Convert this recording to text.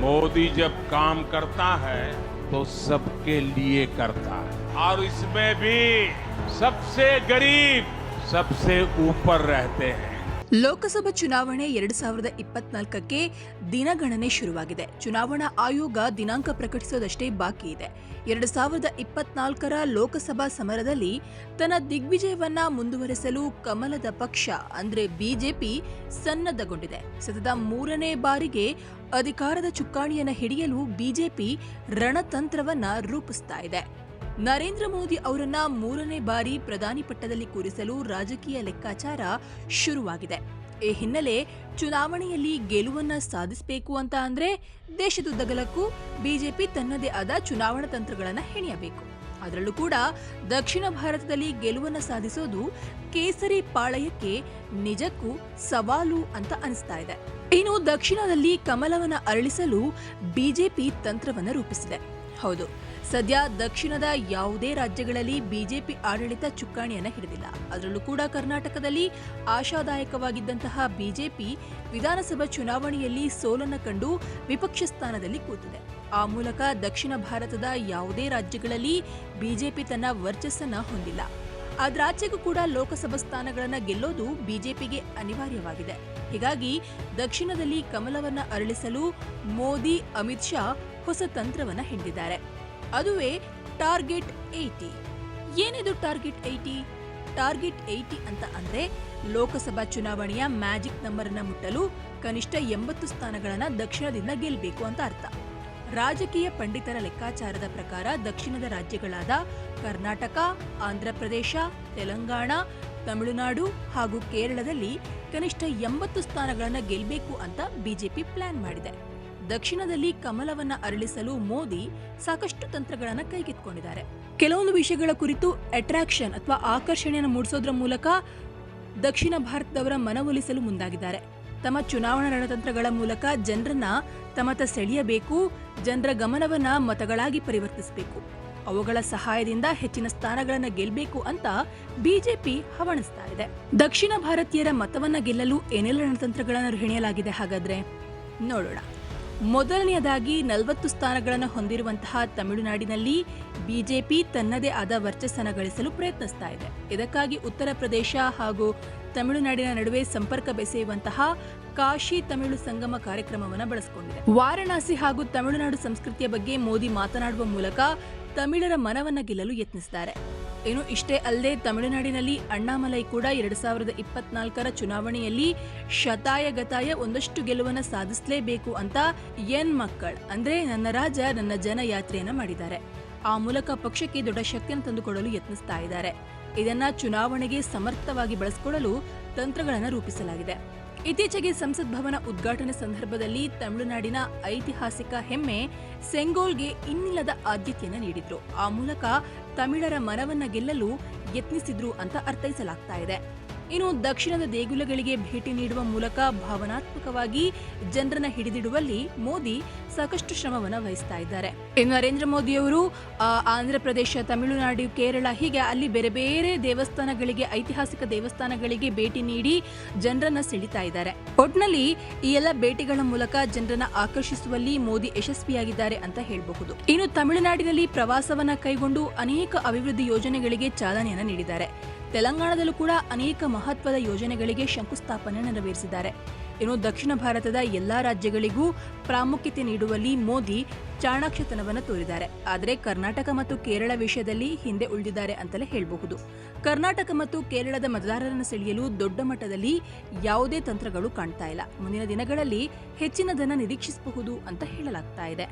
मोदी जब काम करता है तो सबके लिए करता है। और इसमें भी सबसे गरीब सबसे ऊपर रहते हैं। ಲೋಕಸಭಾ ಚುನಾವಣೆ ಎರಡ್ ಸಾವಿರದ ಇಪ್ಪತ್ನಾಲ್ಕಕ್ಕೆ ದಿನಗಣನೆ ಶುರುವಾಗಿದೆ. ಚುನಾವಣಾ ಆಯೋಗ ದಿನಾಂಕ ಪ್ರಕಟಿಸೋದಷ್ಟೇ ಬಾಕಿ ಇದೆ. ಎರಡ್ ಸಾವಿರದ ಇಪ್ಪತ್ನಾಲ್ಕರ ಲೋಕಸಭಾ ಸಮರದಲ್ಲಿ ತನ್ನ ದಿಗ್ವಿಜಯವನ್ನ ಮುಂದುವರೆಸಲು ಕಮಲದ ಪಕ್ಷ, ಅಂದ್ರೆ ಬಿಜೆಪಿ, ಸನ್ನದ್ಧಗೊಂಡಿದೆ. ಸತತ ಮೂರನೇ ಬಾರಿಗೆ ಅಧಿಕಾರದ ಚುಕ್ಕಾಣಿಯನ್ನು ಹಿಡಿಯಲು ಬಿಜೆಪಿ ರಣತಂತ್ರವನ್ನ ರೂಪಿಸ್ತಾ ಇದೆ. ನರೇಂದ್ರ ಮೋದಿ ಅವರನ್ನ ಮೂರನೇ ಬಾರಿ ಪ್ರಧಾನಿ ಪಟ್ಟದಲ್ಲಿ ಕೂರಿಸಲು ರಾಜಕೀಯ ಲೆಕ್ಕಾಚಾರ ಶುರುವಾಗಿದೆ. ಈ ಹಿನ್ನೆಲೆ ಚುನಾವಣೆಯಲ್ಲಿ ಗೆಲುವನ್ನ ಸಾಧಿಸಬೇಕು ಅಂತ ಅಂದ್ರೆ ದೇಶದುದ್ದಗಲಕ್ಕೂ ಬಿಜೆಪಿ ತನ್ನದೇ ಆದ ಚುನಾವಣಾ ತಂತ್ರಗಳನ್ನು ಹೆಣೆಯಬೇಕು. ಅದರಲ್ಲೂ ಕೂಡ ದಕ್ಷಿಣ ಭಾರತದಲ್ಲಿ ಗೆಲುವನ್ನ ಸಾಧಿಸೋದು ಕೇಸರಿ ಪಾಳಯಕ್ಕೆ ನಿಜಕ್ಕೂ ಸವಾಲು ಅಂತ ಅನಿಸ್ತಾ ಇದೆ. ಇನ್ನು ದಕ್ಷಿಣದಲ್ಲಿ ಕಮಲವನ್ನ ಅರಳಿಸಲು ಬಿಜೆಪಿ ತಂತ್ರವನ್ನ ರೂಪಿಸಿದೆ. ಹೌದು ಸದ್ಯ ದಕ್ಷಿಣದ ಯಾವುದೇ ರಾಜ್ಯಗಳಲ್ಲಿ ಬಿಜೆಪಿ ಆಡಳಿತ ಚುಕ್ಕಾಣಿಯನ್ನು ಹಿಡಿದಿಲ್ಲ. ಅದರಲ್ಲೂ ಕೂಡ ಕರ್ನಾಟಕದಲ್ಲಿ ಆಶಾದಾಯಕವಾಗಿದ್ದಂತಹ ಬಿಜೆಪಿ ವಿಧಾನಸಭಾ ಚುನಾವಣೆಯಲ್ಲಿ ಸೋಲನ್ನ ಕಂಡು ವಿಪಕ್ಷ ಸ್ಥಾನದಲ್ಲಿ ಕೂತಿದೆ. ಆ ಮೂಲಕ ದಕ್ಷಿಣ ಭಾರತದ ಯಾವುದೇ ರಾಜ್ಯಗಳಲ್ಲಿ ಬಿಜೆಪಿ ತನ್ನ ವರ್ಚಸ್ಸನ್ನು ಹೊಂದಿಲ್ಲ. ಆದ್ರಾಚೆಗೂ ಕೂಡ ಲೋಕಸಭಾ ಸ್ಥಾನಗಳನ್ನ ಗೆಲ್ಲೋದು ಬಿಜೆಪಿಗೆ ಅನಿವಾರ್ಯವಾಗಿದೆ. ಹೀಗಾಗಿ ದಕ್ಷಿಣದಲ್ಲಿ ಕಮಲವನ್ನ ಅರಳಿಸಲು ಮೋದಿ, ಅಮಿತ್ ಶಾ ಹೊಸ ತಂತ್ರವನ್ನ ಹಿಡಿದಿದ್ದಾರೆ ಅದುವೇ ಟಾರ್ಗೆಟ್ ಏಯ್ಟಿ. ಏನಿದು ಟಾರ್ಗೆಟ್ ಏಯ್ಟಿ? ಟಾರ್ಗೆಟ್ ಏಯ್ಟಿ ಅಂತ ಅಂದ್ರೆ ಲೋಕಸಭಾ ಚುನಾವಣೆಯ ಮ್ಯಾಜಿಕ್ ನಂಬರ್ ಅನ್ನ ಮುಟ್ಟಲು ಕನಿಷ್ಠ ಎಂಬತ್ತು ಸ್ಥಾನಗಳನ್ನ ದಕ್ಷಿಣದಿಂದ ಗೆಲ್ಲಬೇಕು ಅಂತ ಅರ್ಥ. ರಾಜಕೀಯ ಪಂಡಿತರ ಲೆಕ್ಕಾಚಾರದ ಪ್ರಕಾರ ದಕ್ಷಿಣದ ರಾಜ್ಯಗಳಾದ ಕರ್ನಾಟಕ, ಆಂಧ್ರಪ್ರದೇಶ, ತೆಲಂಗಾಣ, ತಮಿಳುನಾಡು ಹಾಗೂ ಕೇರಳದಲ್ಲಿ ಕನಿಷ್ಠ ಎಂಬತ್ತು ಸ್ಥಾನಗಳನ್ನು ಗೆಲ್ಲಬೇಕು ಅಂತ ಬಿಜೆಪಿ ಪ್ಲಾನ್ ಮಾಡಿದೆ. ದಕ್ಷಿಣದಲ್ಲಿ ಕಮಲವನ್ನ ಅರಳಿಸಲು ಮೋದಿ ಸಾಕಷ್ಟು ತಂತ್ರಗಳನ್ನು ಕೈಗೆತ್ತಿಕೊಂಡಿದ್ದಾರೆ. ಕೆಲವೊಂದು ವಿಷಯಗಳ ಕುರಿತು ಅಟ್ರಾಕ್ಷನ್ ಅಥವಾ ಆಕರ್ಷಣೆಯನ್ನು ಮೂಡಿಸೋದ್ರ ಮೂಲಕ ದಕ್ಷಿಣ ಭಾರತದವರ ಮನವೊಲಿಸಲು ಮುಂದಾಗಿದ್ದಾರೆ. ತಮ್ಮ ಚುನಾವಣಾ ರಣತಂತ್ರಗಳ ಮೂಲಕ ಜನರನ್ನ ತಮ್ಮತ್ತ ಸೆಳೆಯಬೇಕು, ಜನರ ಗಮನವನ್ನ ಮತಗಳಾಗಿ ಪರಿವರ್ತಿಸಬೇಕು. ಅವುಗಳ ಸಹಾಯದಿಂದ ಹೆಚ್ಚಿನ ಸ್ಥಾನಗಳನ್ನ ಗೆಲ್ಲಬೇಕು ಅಂತ ಬಿಜೆಪಿ ಹವಣಿಸ್ತಾ ಇದೆ. ದಕ್ಷಿಣ ಭಾರತೀಯರ ಮತವನ್ನ ಗೆಲ್ಲಲು ಏನೆಲ್ಲ ರಣತಂತ್ರಗಳನ್ನು ಹೆಣೆಯಲಾಗಿದೆ ಹಾಗಾದ್ರೆ? ನೋಡೋಣ. ಮೊದಲನೆಯದಾಗಿ ನಲವತ್ತು ಸ್ಥಾನಗಳನ್ನು ಹೊಂದಿರುವಂತಹ ತಮಿಳುನಾಡಿನಲ್ಲಿ ಬಿಜೆಪಿ ತನ್ನದೇ ಆದ ವರ್ಚಸ್ಸನ್ನು ಗಳಿಸಲು ಪ್ರಯತ್ನಿಸ್ತಾ ಇದೆ. ಇದಕ್ಕಾಗಿ ಉತ್ತರ ಪ್ರದೇಶ ಹಾಗೂ ತಮಿಳುನಾಡಿನ ನಡುವೆ ಸಂಪರ್ಕ ಬೆಸೆಯುವಂತಹ ಕಾಶಿ ತಮಿಳು ಸಂಗಮ ಕಾರ್ಯಕ್ರಮವನ್ನು ಬಳಸಿಕೊಂಡಿದೆ. ವಾರಣಾಸಿ ಹಾಗೂ ತಮಿಳುನಾಡು ಸಂಸ್ಕೃತಿಯ ಬಗ್ಗೆ ಮೋದಿ ಮಾತನಾಡುವ ಮೂಲಕ ತಮಿಳರ ಮನವನ್ನ ಗೆಲ್ಲಲು ಯತ್ನಿಸಿದ್ದಾರೆ ಇನ್ನು ಇಷ್ಟೇ ಅಲ್ಲದೆ ತಮಿಳುನಾಡಿನಲ್ಲಿ ಅಣ್ಣಾಮಲೈ ಕೂಡ ಎರಡು ಸಾವಿರದ ಇಪ್ಪತ್ನಾಲ್ಕರ ಚುನಾವಣೆಯಲ್ಲಿ ಶತಾಯಗತಾಯ ಒಂದಷ್ಟು ಗೆಲುವನ್ನು ಸಾಧಿಸಲೇಬೇಕು ಅಂತ ಎನ್ ಮಕ್ಕಳ್, ಅಂದ್ರೆ ನನ್ನ ರಾಜ, ನನ್ನ ಜನ ಯಾತ್ರೆಯನ್ನ ಮಾಡಿದ್ದಾರೆ. ಆ ಮೂಲಕ ಪಕ್ಷಕ್ಕೆ ದೊಡ್ಡ ಶಕ್ತಿಯನ್ನು ತಂದುಕೊಡಲು ಯತ್ನಿಸ್ತಾ ಇದ್ದಾರೆ. ಇದನ್ನ ಚುನಾವಣೆಗೆ ಸಮರ್ಥವಾಗಿ ಬಳಸಿಕೊಳ್ಳಲು ತಂತ್ರಗಳನ್ನು ರೂಪಿಸಲಾಗಿದೆ. ಇತ್ತೀಚೆಗೆ ಸಂಸತ್ ಭವನ ಉದ್ಘಾಟನೆ ಸಂದರ್ಭದಲ್ಲಿ ತಮಿಳುನಾಡಿನ ಐತಿಹಾಸಿಕ ಹೆಮ್ಮೆ ಸೆಂಗೋಲ್ಗೆ ಇನ್ನಿಲ್ಲದ ಆದ್ಯತೆಯನ್ನು ನೀಡಿದ್ರು. ಆ ಮೂಲಕ ತಮಿಳರ ಮನವನ್ನ ಗೆಲ್ಲಲು ಯತ್ನಿಸಿದ್ರು ಅಂತ ಅರ್ಥೈಸಲಾಗ್ತಾ ಇದೆ. ಇನ್ನು ದಕ್ಷಿಣದ ದೇಗುಲಗಳಿಗೆ ಭೇಟಿ ನೀಡುವ ಮೂಲಕ ಭಾವನಾತ್ಮಕವಾಗಿ ಜನರನ್ನ ಹಿಡಿದಿಡುವಲ್ಲಿ ಮೋದಿ ಸಾಕಷ್ಟು ಶ್ರಮವನ್ನು ವಹಿಸ್ತಾ ಇದ್ದಾರೆ. ನರೇಂದ್ರ ಮೋದಿಯವರು ಆಂಧ್ರ ಪ್ರದೇಶ ತಮಿಳುನಾಡು, ಕೇರಳ ಹೀಗೆ ಅಲ್ಲಿ ಬೇರೆ ಬೇರೆ ದೇವಸ್ಥಾನಗಳಿಗೆ, ಐತಿಹಾಸಿಕ ದೇವಸ್ಥಾನಗಳಿಗೆ ಭೇಟಿ ನೀಡಿ ಜನರನ್ನ ಸೆಳಿತಾ ಇದ್ದಾರೆ. ಒಟ್ನಲ್ಲಿ ಈ ಎಲ್ಲ ಭೇಟಿಗಳ ಮೂಲಕ ಜನರನ್ನ ಆಕರ್ಷಿಸುವಲ್ಲಿ ಮೋದಿ ಯಶಸ್ವಿಯಾಗಿದ್ದಾರೆ ಅಂತ ಹೇಳಬಹುದು. ಇನ್ನು ತಮಿಳುನಾಡಿನಲ್ಲಿ ಪ್ರವಾಸವನ್ನ ಕೈಗೊಂಡು ಅನೇಕ ಅಭಿವೃದ್ಧಿ ಯೋಜನೆಗಳಿಗೆ ಚಾಲನೆಯನ್ನು ನೀಡಿದ್ದಾರೆ. ತೆಲಂಗಾಣದಲ್ಲೂ ಕೂಡ ಅನೇಕ ಮಹತ್ವದ ಯೋಜನೆಗಳಿಗೆ ಶಂಕುಸ್ಥಾಪನೆ ನೆರವೇರಿಸಿದ್ದಾರೆ. ಇನ್ನು ದಕ್ಷಿಣ ಭಾರತದ ಎಲ್ಲಾ ರಾಜ್ಯಗಳಿಗೂ ಪ್ರಾಮುಖ್ಯತೆ ನೀಡುವಲ್ಲಿ ಮೋದಿ ಚಾಣಾಕ್ಷತನವನ್ನು ತೋರಿದ್ದಾರೆ. ಆದರೆ ಕರ್ನಾಟಕ ಮತ್ತು ಕೇರಳ ವಿಷಯದಲ್ಲಿ ಹಿಂದೆ ಉಳಿದಿದ್ದಾರೆ ಅಂತಲೇ ಹೇಳಬಹುದು. ಕರ್ನಾಟಕ ಮತ್ತು ಕೇರಳದ ಮತದಾರರನ್ನು ಸೆಳೆಯಲು ದೊಡ್ಡ ಮಟ್ಟದಲ್ಲಿ ಯಾವುದೇ ತಂತ್ರಗಳು ಕಾಣ್ತಾ ಇಲ್ಲ. ಮುಂದಿನ ದಿನಗಳಲ್ಲಿ ಹೆಚ್ಚಿನದನ್ನ ನಿರೀಕ್ಷಿಸಬಹುದು ಅಂತ ಹೇಳಲಾಗ್ತಾ ಇದೆ.